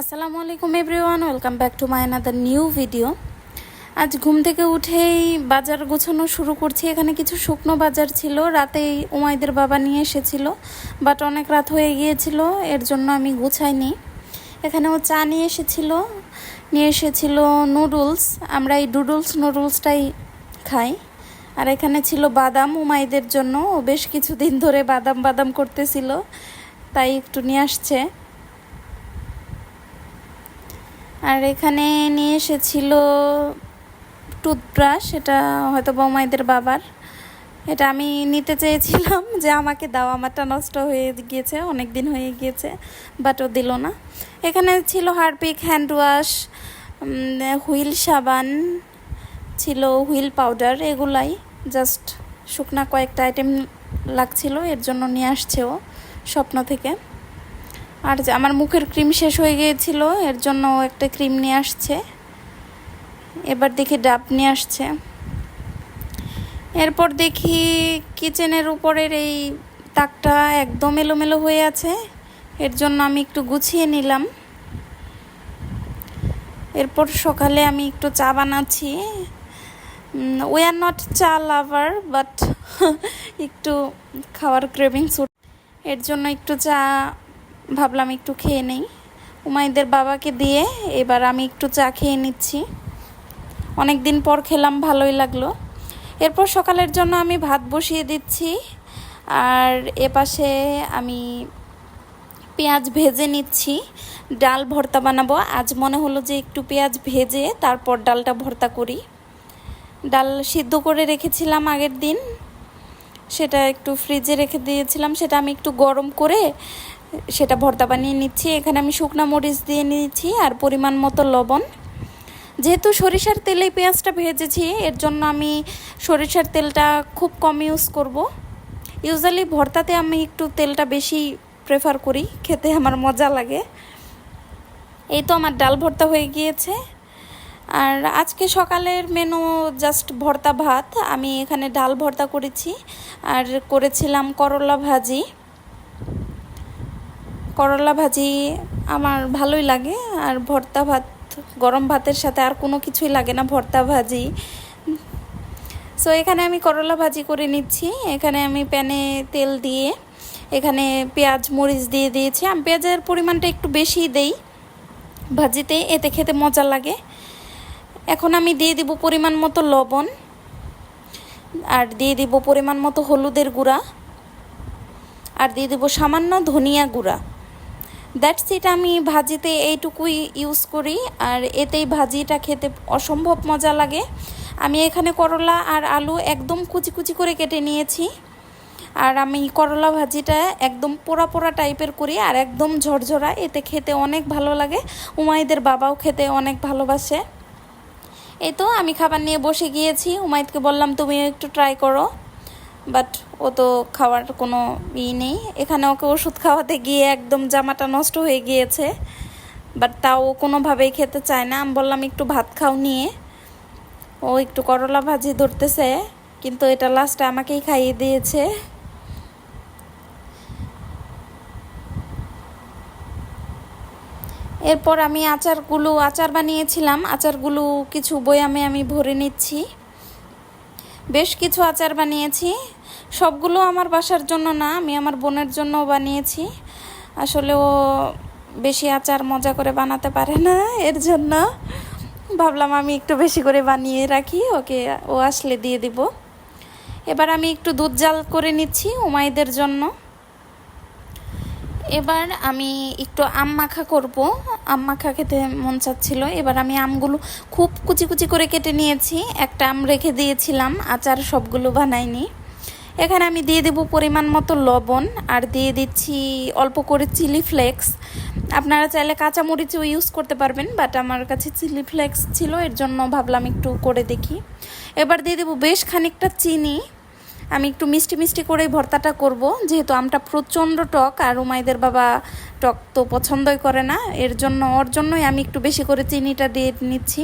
আসসালামু আলাইকুম everyone, welcome back to my another new video. আজ ঘুম থেকে উঠেই বাজার গোছানো শুরু করছি। এখানে কিছু শুকনো বাজার ছিল, রাতেই উমাইদের বাবা নিয়ে এসেছিল বাট অনেক রাত হয়ে গিয়েছিল, এর জন্য আমি গুছাইনি। এখানেও চা নিয়ে এসেছিল নিয়ে এসেছিল নুডলস আমরা এই ডুডলস নুডলসটাই খাই। আর এখানে ছিল বাদাম উমাইদের জন্য, ও বেশ কিছুদিন ধরে বাদাম বাদাম করতেছিল, তাই একটু নিয়ে আসছে। আর এখানে নিয়ে এসেছিল টুথব্রাশ, এটা হয়তো বৌমাইদের বাবার। এটা আমি নিতে চেয়েছিলাম যে আমাকে দাও, আমারটা নষ্ট হয়ে গিয়েছে অনেক দিন হয়ে গিয়েছে বাট ও দিল না। এখানে ছিল হারপিক হ্যান্ড ওয়াশ হুইল সাবান, ছিল হুইল পাউডার, এগুলাই। জাস্ট শুকনা কয়েকটা আইটেম লাগছিল, এর জন্য নিয়ে আসছে ও স্বপ্ন থেকে। আর আমার মুখের ক্রিম শেষ হয়ে গিয়েছিল, এর জন্য একটা ক্রিম নিয়ে আসছে। এবার দেখি ডাব নিয়ে আসছে। এরপর দেখি কিচেনের উপরের এই তাকটা একদম এলোমেলো হয়ে আছে। এর জন্য আমি একটু গুছিয়ে নিলাম। এরপর সকালে আমি একটু চা বানাচ্ছি। We are not cha lover but একটু খাওয়ার ক্রেভিংস এর জন্য একটু চা ভাবলাম একটু খেয়ে নেই। উমাইদের বাবাকে দিয়ে এবার আমি একটু চা খেয়ে নিচ্ছি। অনেক দিন পর খেলাম, ভালোই লাগল। এরপর সকালের জন্য আমি ভাত বসিয়ে দিচ্ছি। আর এপাশে আমি পেঁয়াজ ভেজে নিচ্ছি। ডাল ভর্তা বানাবো। আজ মনে হলো যে একটু পেঁয়াজ ভেজে তারপর ডালটা ভর্তা করি। ডাল সিদ্ধ করে রেখেছিলাম আগের দিন। সেটা একটু ফ্রিজে রেখে দিয়েছিলাম। সেটা আমি একটু গরম করে সেটা ভর্তা বানিয়ে নিচ্ছি। এখানে আমি শুকনা মরিচ দিয়ে নিয়েছি আর পরিমাণ মতো লবণ। যেহেতু সরিষার তেলে পেঁয়াজটা ভেজেছি, এর জন্য আমি সরিষার তেলটা খুব কম ইউজ করব। ইউজুয়ালি ভর্তাতে আমি একটু তেলটা বেশি প্রেফার করি, খেতে আমার মজা লাগে। এই তো আমার ডাল ভর্তা হয়ে গিয়েছে। আর আজকে সকালের মেনু জাস্ট ভর্তা ভাত। আমি এখানে ডাল ভর্তা করেছি। আর করেছিলাম করলা ভাজি। করলা ভাজি আমার ভালোই লাগে, আর ভর্তা ভাত, গরম ভাতের সাথে আর কোনো কিছুই লাগে না ভর্তা ভাজি। সো এখানে আমি করলা ভাজি করে নিচ্ছি। এখানে আমি প্যানে তেল দিয়ে, এখানে পেঁয়াজ, মরিচ দিয়ে দিয়েছি। আমি পেঁয়াজের পরিমাণটা একটু বেশি দেই ভাজিতে, এতে খেতে মজা লাগে। এখন আমি দিয়ে দিব পরিমাণ মতো লবণ, আর দিয়ে দিব পরিমাণ মতো হলুদের গুঁড়া, আর দিয়ে দেবো সামান্য ধনিয়া গুঁড়া। দ্যাটস ইট আমি ভাজিতে এইটুকুই ইউজ করি, আর এতেই ভাজিটা খেতে অসম্ভব মজা লাগে। আমি এখানে করলা আর আলু একদম কুচি কুচি করে কেটে নিয়েছি। আর আমি করলা ভাজিটা একদম পোড়া পোড়া টাইপের করি, আর একদম ঝরঝরা, এতে খেতে অনেক ভালো লাগে। উমাইদের বাবাও খেতে অনেক ভালোবাসে। এই তো, আমি খাবার নিয়ে বসে গিয়েছি। উমাইদকে বললাম, তুমি একটু ট্রাই করো। বাট ও তো খাওয়ার কোনো ই নেই। এখানে ওকে ওষুধ খাওয়াতে গিয়ে একদম জামাটা নষ্ট হয়ে গিয়েছে। বাট তাও কোনোভাবেই খেতে চায় না। আমি বললাম, একটু ভাত খাও নিয়ে। ও একটু করলা ভাজি ধরতেছে, কিন্তু এটা লাস্টে আমাকেই খাইয়ে দিয়েছে। এরপর আমি আচারগুলো, আচার বানিয়েছিলাম। আচারগুলো কিছু বয়ামে আমি ভরে নিচ্ছি। বেশ কিছু আচার বানিয়েছি। সবগুলো আমার বাসার জন্য না, আমি আমার বোনের জন্য বানিয়েছি। আসলে ও বেশি আচার মজা করে বানাতে পারে না, এর জন্য। ভাবলাম আমি একটু বেশি করে বানিয়ে রাখি, ওকে ও আসলে দিয়ে দিব। এবার আমি একটু দুধ জাল করে নিচ্ছি উমাইদের জন্য। এবার আমি একটু আম মাখা করব। আম মাখা খেতে মন চাচ্ছিল। এবার আমি আমগুলো খুব কুচি কুচি করে কেটে নিয়েছি। একটা আম রেখে দিয়েছিলাম, আচার সবগুলো বানাইনি। এখানে আমি দিয়ে দেব পরিমাণ মতো লবণ, আর দিয়ে দিচ্ছি অল্প করে চিলি ফ্লেক্স। আপনারা চাইলে কাঁচামরিচও ইউজ করতে পারবেন, বাট আমার কাছে চিলি ফ্লেক্স ছিল, এর জন্য ভাবলাম একটু করে দেখি। এবার দিয়ে দেবো বেশ খানিকটা চিনি। আমি একটু মিষ্টি মিষ্টি করেই ভর্তাটা করব। যেহেতু আমটা প্রচণ্ড টক আর উমাইদের বাবা টক তো পছন্দই করে না, এর জন্য, ওর জন্যই আমি একটু বেশি করে চিনিটা দিয়ে নিচ্ছি।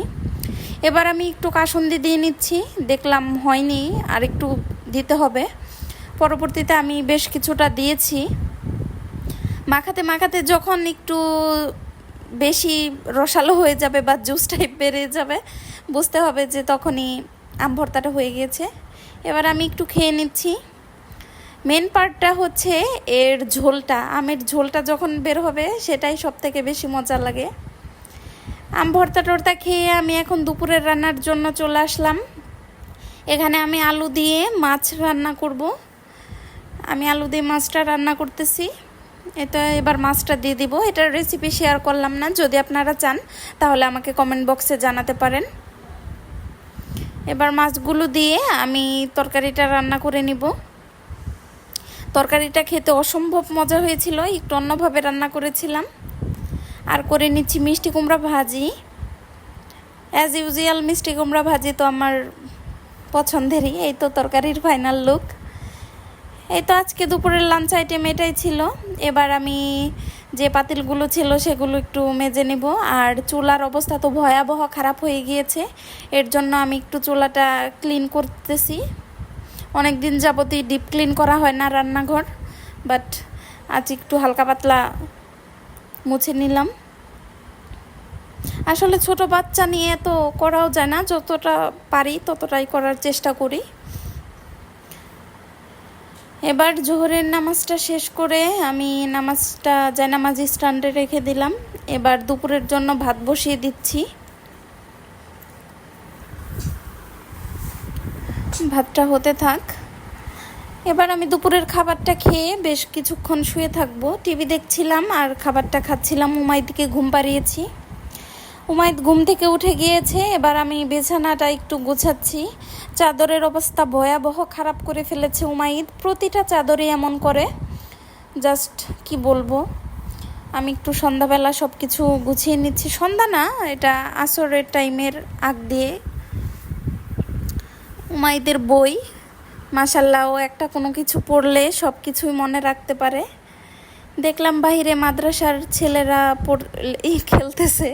এবার আমি একটু কাসন্দি দিয়ে নিচ্ছি, দেখলাম হয়নি, আর একটু দিতে হবে। পরবর্তীতে আমি বেশ কিছুটা দিয়েছি। মাখাতে মাখাতে যখন একটু বেশি রসালো হয়ে যাবে বা জুস টাইপ বেরিয়ে যাবে, বুঝতে হবে যে তখনই আম ভর্তাটা হয়ে গিয়েছে। এবার আমি একটু খেয়ে নিচ্ছি। মেন পার্টটা হচ্ছে এর ঝোলটা, আমের ঝোলটা যখন বের হবে সেটাই সব থেকে বেশি মজা লাগে। আম ভর্তা টর্তা খেয়ে আমি এখন দুপুরের রান্নার জন্য চলে আসলাম। এখানে আমি আলু দিয়ে মাছ রান্না করব। আমি আলু দিয়ে মাছটা রান্না করতেছি। এটা এবার মাছটা দিয়ে দিব। এটার রেসিপি শেয়ার করলাম না, যদি আপনারা চান তাহলে আমাকে কমেন্ট বক্সে জানাতে পারেন। এবার মাছগুলো দিয়ে আমি তরকারিটা রান্না করে নিব। তরকারিটা খেতে অসম্ভব মজা হয়েছিল, একটু অন্যভাবে রান্না করেছিলাম। আর করে নিচ্ছি মিষ্টি কুমড়া ভাজি। অ্যাজ ইউজুয়াল মিষ্টি কুমড়া ভাজি তো আমার পছন্দেরই, এই তো তরকারির ফাইনাল লুক এই তো আজকে দুপুরের লাঞ্চ আইটেম এটাই ছিল। এবার আমি যে পাতিলগুলো ছিল সেগুলো একটু মেজে নেব। আর চুলার অবস্থা তো ভয়াবহ খারাপ হয়ে গিয়েছে। এর জন্য আমি একটু চুলাটা ক্লিন করতেছি। অনেক দিন যাবতই ডিপ ক্লিন করা হয় না রান্নাঘর, বাট আজ একটু হালকা পাতলা মুছে নিলাম। আসলে ছোট বাচ্চা নিয়ে তো করাও যায় না, যতটা পারি ততটাই করার চেষ্টা করি। এবার জোহরের নামাজটা শেষ করে আমি নামাজটা, জায়নামাজি স্ট্যান্ডে রেখে দিলাম। এবার দুপুরের জন্য ভাত বসিয়ে দিচ্ছি। ভাতটা হতে থাক। এবার আমি দুপুরের খাবারটা খেয়ে বেশ কিছুক্ষণ শুয়ে থাকব। টিভি দেখছিলাম আর খাবারটা খাচ্ছিলাম। উমাইদিকে ঘুম পাড়িয়েছি। উমাইদ ঘুম থেকে উঠে গিয়েছে, এবার আমি বিছানাটা একটু গুছাচ্ছি। চাদরের অবস্থা ভয়াবহ, খারাপ করে ফেলেছে উমাইদ প্রতিটা চাদরে এমন করে। জাস্ট কি বলব? আমি একটু সন্ধ্যাবেলা সব কিছু গুছিয়ে নিচ্ছি। সন্ধ্যা না, এটা আসরের টাইমের আগ দিয়ে। উমাইদের বই মাসাল্লাহ একটা কোনো কিছু পড়লে সব কিছুই মনে রাখতে পারে। দেখলাম বাহিরে মাদ্রাসার ছেলেরা খেলতেছে।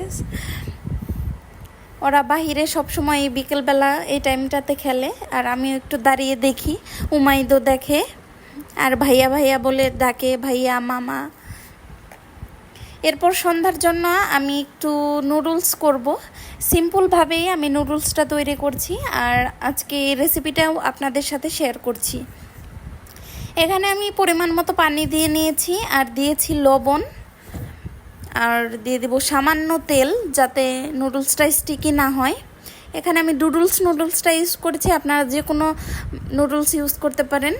ওরা বাহিরে সবসময় বিকেলবেলা এই টাইমটাতে খেলে, আর আমি একটু দাঁড়িয়ে দেখি, উমাইদও দেখে, আর ভাইয়া ভাইয়া বলে ডাকে, ভাইয়া, মামা। এরপর সন্ধ্যার জন্য আমি একটু নুডলস করব। সিম্পলভাবেই আমি নুডলসটা তৈরি করছি, আর আজকে এই রেসিপিটাও আপনাদের সাথে শেয়ার করছি। এখানে আমি পরিমাণ মতো পানি দিয়ে নিয়েছি, আর দিয়েছি লবণ। আর দিয়ে দেবো সামান্য তেল যাতে নুডলসটা স্টিকি না হয়। এখানে আমি ডুডলস নুডলসটা ইউজ করেছি, আপনারা যে কোনো নুডলস ইউজ করতে পারেন।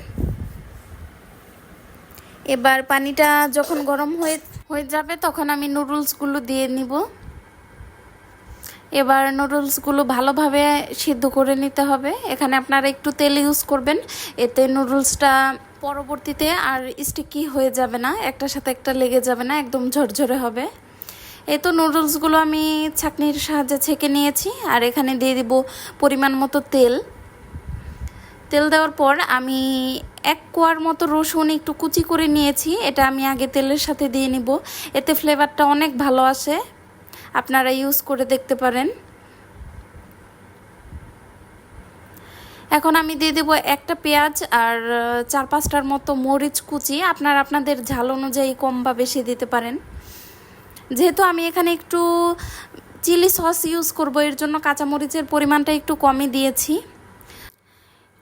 এবার পানিটা যখন গরম হয়ে হয়ে যাবে, তখন আমি নুডলসগুলো দিয়ে নিব। এবার নুডলসগুলো ভালোভাবে সিদ্ধ করে নিতে হবে। এখানে আপনারা একটু তেল ইউজ করবেন। এতে নুডলসটা পরবর্তীতে আর স্টিকি হয়ে যাবে না, একটার সাথে একটা লেগে যাবে না, একদম ঝরঝরে হবে। এই তো নুডলসগুলো আমি ছাকনির সাহায্যে ছেঁকে নিয়েছি, আর এখানে দিয়ে দিব পরিমাণ মতো তেল। তেল দেওয়ার পর আমি এক কোয়ার মতো রসুন একটু কুচি করে নিয়েছি, এটা আমি আগে তেলের সাথে দিয়ে নিব। এতে ফ্লেভারটা অনেক ভালো আসে। আপনারা ইউজ করে দেখতে পারেন। এখন আমি দিয়ে দেবো একটা পেঁয়াজ আর চার পাঁচটার মতো মরিচ কুচি। আপনার আপনাদের ঝাল অনুযায়ী কম বা বেশি দিতে পারেন। যেহেতু আমি এখানে একটু চিলি সস ইউজ করব, এর জন্য কাঁচামরিচের পরিমাণটা একটু কমই দিয়েছি।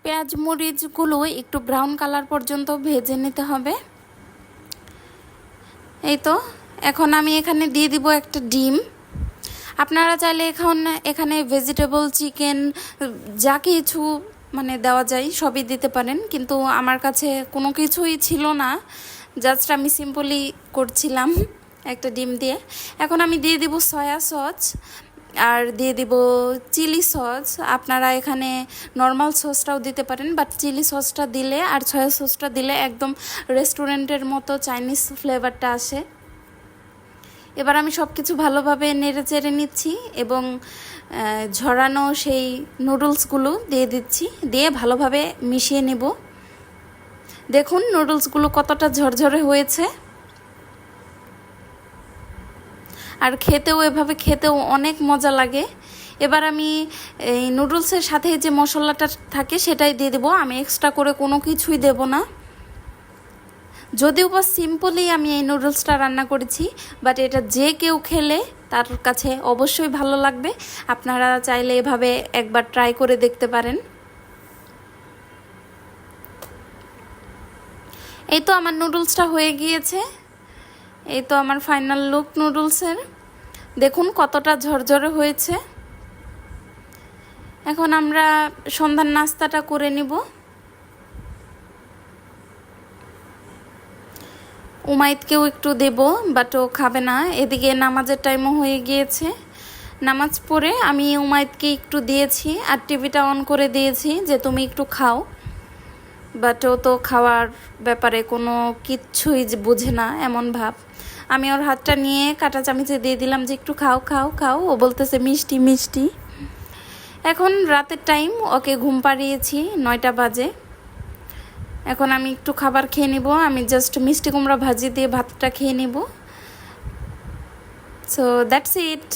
পেঁয়াজ মরিচগুলো একটু ব্রাউন কালার পর্যন্ত ভেজে নিতে হবে। এই তো, এখন আমি এখানে দিয়ে দিব একটা ডিম। আপনারা চাইলে এখন এখানে ভেজিটেবল চিকেন যা কিছু মানে দেওয়া যায়, সবই দিতে পারেন। কিন্তু আমার কাছে কোনো কিছুই ছিল না। জাস্ট আমি সিম্পলি করছিলাম একটা ডিম দিয়ে। এখন আমি দিয়ে দিব সয়া সস আর দিয়ে দিব চিলি সস আপনারা এখানে নর্মাল সসটাও দিতে পারেন বাট চিলি সসটা দিলে আর সয়া সসটা দিলে একদম রেস্টুরেন্টের মতো চাইনিজ ফ্লেভারটা আসে। এবার আমি সব কিছু ভালোভাবে নেড়ে চেড়ে নিচ্ছি এবং ঝরানো সেই নুডলসগুলো দিয়ে দিচ্ছি, দিয়ে ভালোভাবে মিশিয়ে নেব। দেখুন নুডলসগুলো কতটা ঝরঝরে হয়েছে। আর খেতেও, এভাবে খেতেও অনেক মজা লাগে। এবার আমি এই নুডলসের সাথে যে মশলাটা থাকে সেটাই দিয়ে দেবো। আমি এক্সট্রা করে কোনো কিছুই দেব না। যদিও বা সিম্পলি আমি এই নুডলসটা রান্না করেছি বাট এটা যে কেউ খেলে তার কাছে অবশ্যই ভালো লাগবে। আপনারা চাইলে এভাবে একবার ট্রাই করে দেখতে পারেন। এই তো আমার নুডলসটা হয়ে গিয়েছে। এই তো আমার ফাইনাল লুক নুডলসের। দেখুন কতটা ঝরঝরে হয়েছে। এখন আমরা সন্ধ্যার নাস্তাটা করে নিব। উমাইদকেও একটু দেব বাট ও খাবে না। এদিকে নামাজের টাইমও হয়ে গিয়েছে। নামাজ পড়ে আমি উমাইদকে একটু দিয়েছি, আর টিভিটা অন করে দিয়েছি যে তুমি একটু খাও। বাট ও তো খাওয়ার ব্যাপারে কোনো কিচ্ছুই বুঝে না, এমন ভাব। আমি ওর হাতটা নিয়ে কাটা চামিচে দিয়ে দিলাম যে একটু খাও খাও খাও। ও বলতেছে, মিষ্টি মিষ্টি। এখন রাতের টাইম ওকে ঘুম পাড়িয়েছি নয়টা বাজে। এখন আমি একটু খাবার খেয়ে নিব। আমি জাস্ট মিষ্টি কুমড়া ভাজি দিয়ে ভাতটা খেয়ে নিব। So that's it